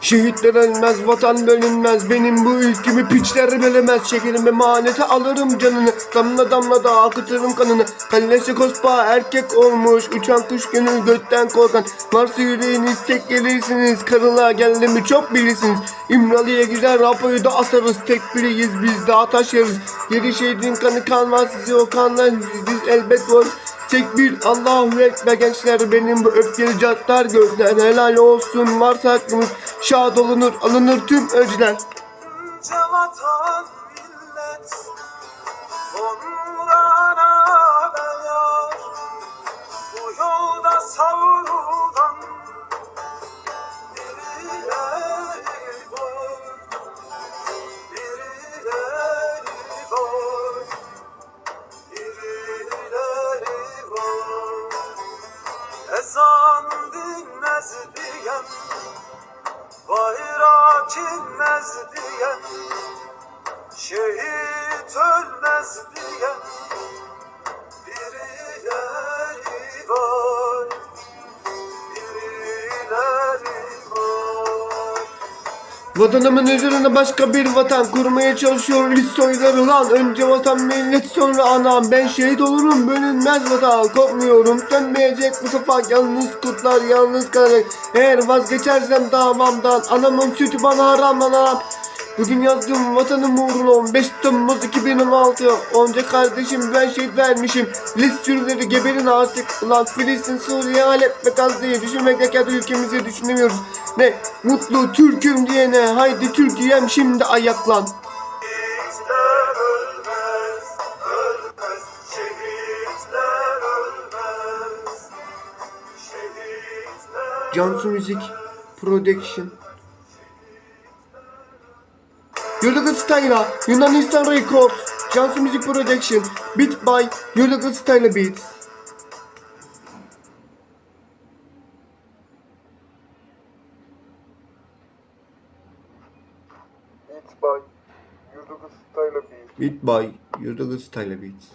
Şehitler ölmez, vatan bölünmez. Benim bu ülkemi piçler bölemez. Şekerim emanete alırım canını. Damla damla da akıtırım kanını. Kallesi kospa erkek olmuş. Uçan kuş gönül götten korkan. Varsa yüreğiniz tek gelirsiniz. Karılığa geldi mi çok bilirsiniz. İmralı'ya gider rapoyu da asarız. Tek biriyiz biz daha taşırız. Yedi şehidin kanı kalmaz sizi o kanlar. Biz elbet varız. Tek bir Allahu Ekber gençler benim bu öfkeli cadlar gözler helal olsun varsa hakkımız şad olunur alınır tüm öcüler. Vatan millet Ondan Dinmez diyen Bayrak inmez diyen Şehit ölmez diyen Vatanımın üzerine başka bir vatan kurmaya çalışıyor list soyları lan Önce vatan millet sonra anam. Ben şehit olurum bölünmez vatan Korkmuyorum sönmeyecek bu sefa yalnız kutlar yalnız kalacak Eğer vazgeçersem davamdan anamın sütü bana haram lan haram Bugün yazdım vatanım uğruna 15 Temmuz 2016 Onca kardeşim ben şehit vermişim. List sürüleri geberin artık. Ulan Filistin, Suriye, Halep ve Gazze'yi düşünmekle kendi ülkemizi düşünemiyoruz. Ne mutlu Türk'üm diyene Haydi Türkiye'm şimdi ayaklan. Cansu Müzik Production Yurdağı Style'a Yunanistan Records Cansu Müzik Production Beat by Yurdağı Style Beats Beats by Yurdugu Style Beats. Beat by Yurdağı Style Beats